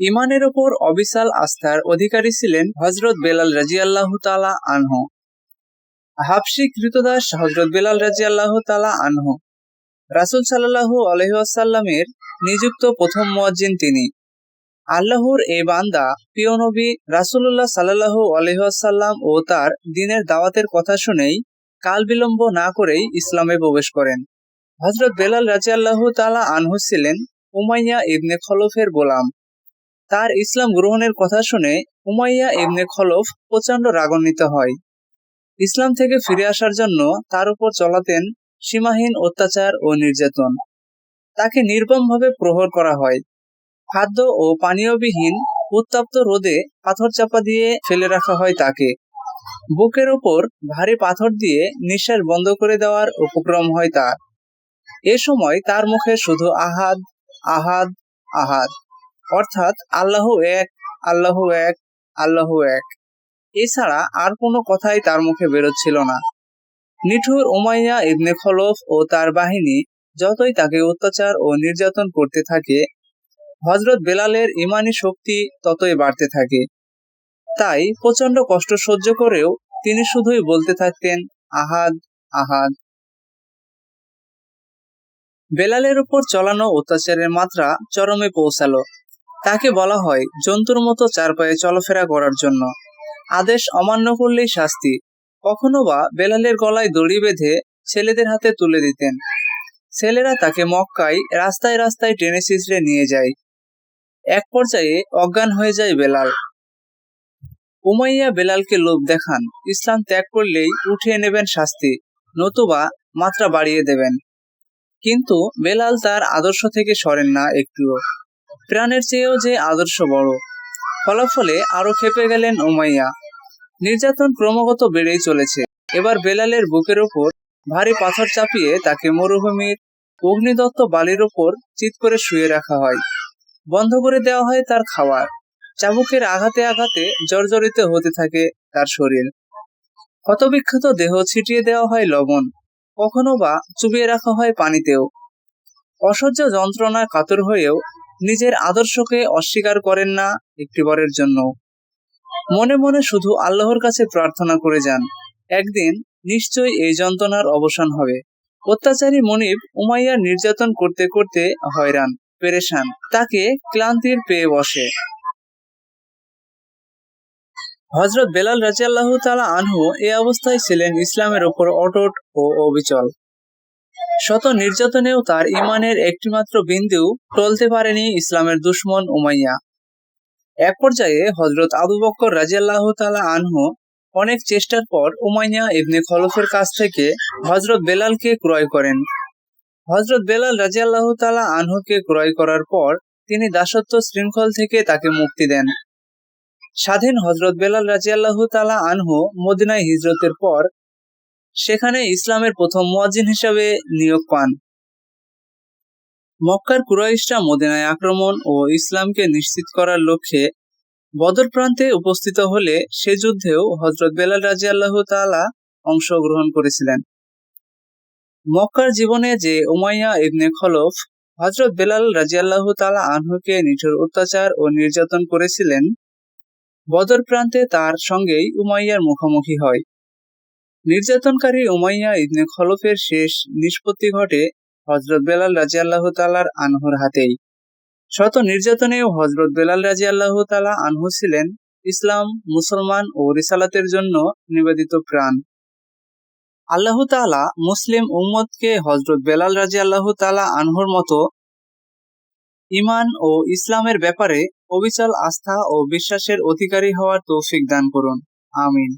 ইমানের ওপর অবিশাল আস্থার অধিকারী ছিলেন হজরত বেলাল রাজিয়াল্লাহ তালা আনহ। হাফসি কৃতদাস হজরত বেলাল রাজিয়াল্লাহ তালা আনহ। রাসুল সাল্লাহু আলহাসাল্লামের নিযুক্ত প্রথম মুয়াজ্জিন তিনি। আল্লাহর এই বান্দা, প্রিয় নবী রাসুল্লাহ সাল্লাহু আলহাসাল্লাম ও তার দিনের দাওয়াতের কথা শুনেই কাল বিলম্ব না করেই ইসলামে প্রবেশ করেন। হজরত বেলাল রাজিয়াল্লাহ তালা আনহু ছিলেন উমাইয়া ইবনে খলফের গোলাম। তার ইসলাম গ্রহণের কথা শুনে উমাইয়া ইবনে খলফ প্রচণ্ড রাগান্বিত হয়। ইসলাম থেকে ফিরে আসার জন্য তার উপর চলাতেন সীমাহীন অত্যাচার ও নির্যাতন। তাকে নির্মমভাবে প্রহর করা হয়। খাদ্য ও পানীয়বিহীন উত্তপ্ত রোদে পাথর চাপা দিয়ে ফেলে রাখা হয় তাকে। বুকের ওপর ভারী পাথর দিয়ে নিঃশ্বাস বন্ধ করে দেওয়ার উপক্রম হয় তার। এ সময় তার মুখে শুধু আহাদ আহাদ আহাদ। অর্থাৎ আল্লাহ এক আল্লাহ এক আল্লাহ এক। এছাড়া আর কোনো কথাই তার মুখে বেরোচ্ছিল না। নিঠুর উমাইয়া ইবনে খলফ ও তার বাহিনী যতই তাকে অত্যাচার ও নির্যাতন করতে থাকে হজরত বেলালের ইমানি শক্তি ততই বাড়তে থাকে। তাই প্রচণ্ড কষ্ট সহ্য করেও তিনি শুধুই বলতে থাকতেন, আহাদ আহাদ। বেলালের উপর চলানো অত্যাচারের মাত্রা চরমে পৌঁছালো। তাকে বলা হয় জন্তুর মতো চার পায়ে চলাফেরা করার জন্য। আদেশ অমান্য করলেই শাস্তি। কখনো বা বেলালের গলায় দড়ি বেঁধে ছেলেদের হাতে তুলে দিতেন। ছেলেরা তাকে মক্কায় রাস্তায় রাস্তায় টেনে ছিঁচড়ে নিয়ে যায়। এক পর্যায়ে অজ্ঞান হয়ে যায় বেলাল। উমাইয়া বেলালকে লোভ দেখান। ইসলাম ত্যাগ করলেই উঠিয়ে নেবেন শাস্তি, নতুবা মাত্রা বাড়িয়ে দেবেন। কিন্তু বেলাল তার আদর্শ থেকে সরেন না একটুও। প্রাণের চেয়েও যে আদর্শ বড়। ফলাফলে আরও খেপে গেলেন উমাইয়া। নির্যাতন ক্রমাগত বেড়েই চলেছে। এবার বেলালের বুকের ওপর ভারী পাথর চাপিয়ে তাকে মরুভূমির অগ্নিদত্ত বালির ওপর চিত করে শুয়ে রাখা হয়। বন্ধ করে দেওয়া হয় তার খাবার চাবুকের আঘাতে আঘাতে জর্জরিত হতে থাকে তার শরীর। ক্ষতবিক্ষত দেহ ছিটিয়ে দেওয়া হয় লবণ। কখনো বা চুবিয়ে রাখা হয় পানিতেও। অসহ্য যন্ত্রণায় কাতর হয়েও নিজের আদর্শকে অস্বীকার করেন না একটিবারের জন্য। মনে মনে শুধু আল্লাহর কাছে প্রার্থনা করে যান। একদিন নিশ্চয়ই এই যন্ত্রণার অবসান হবে। অত্যাচারী মনিব উমাইয়ার নির্যাতন করতে করতে হয়রান, পেরেশান। তাকে ক্লান্তির পেয়ে বসে। হজরত বেলাল রাজিয়াল্লাহ তালা আনহু এ অবস্থায় ছিলেন ইসলামের ওপর অটট ও অবিচল। শত নির্যাতনেও তার ইমানের একটিমাত্র বিন্দু টলতে পারেনি ইসলামের দুশ্মন উমাইয়া। এক পর্যায়ে হজরত আবু বক্কর রাজিয়াল্লাহ তালা আনহু অনেক চেষ্টার পর উমাইয়া ইবনে খলফের কাছ থেকে হজরত বেলালকে ক্রয় করেন। হজরত বেলাল রাজিয়াল্লাহ তালা আনহুকে ক্রয় করার পর তিনি দাসত্ব শৃঙ্খল থেকে তাকে মুক্তি দেন। স্বাধীন হজরত বেলাল রাজিয়াল্লাহ তালা আনহু মদিনায় হিজরতের পর সেখানে ইসলামের প্রথম মুয়াজিন হিসাবে নিয়োগ পান। মক্কার কুরাইশরা মদিনায় আক্রমণ ও ইসলামকে নিশ্চিত করার লক্ষ্যে বদর প্রান্তে উপস্থিত হলে সে যুদ্ধেও হজরত বেলাল রাজি আল্লাহ তালা অংশগ্রহণ করেছিলেন। মক্কার জীবনে যে উমাইয়া ইবনে খলফ হজরত বেলাল রাজিয়াল্লাহ তালা আনহুকে নিঠুর অত্যাচার ও নির্যাতন করেছিলেন, বদর প্রান্তে তার সঙ্গেই উমাইয়ার মুখোমুখি হয়। নির্যাতনকারী উমাইয়া ইবনে খলফের শেষ নিষ্পত্তি ঘটে হজরত বেলাল রাজি আল্লাহ তালার আনহুর হাতেই। শত নির্যাতনেও হজরত বেলাল রাজি আল্লাহ তালা আনহু ছিলেন ইসলাম, মুসলমান ও রিসালাতের জন্য নিবেদিত প্রাণ। আল্লাহ তালা মুসলিম উম্মদকে হজরত বেলাল রাজি আল্লাহ তালা আনহুর মতো ইমান ও ইসলামের ব্যাপারে অবিচল আস্থা ও বিশ্বাসের অধিকারী হওয়ার তৌফিক দান করুন। আমিন।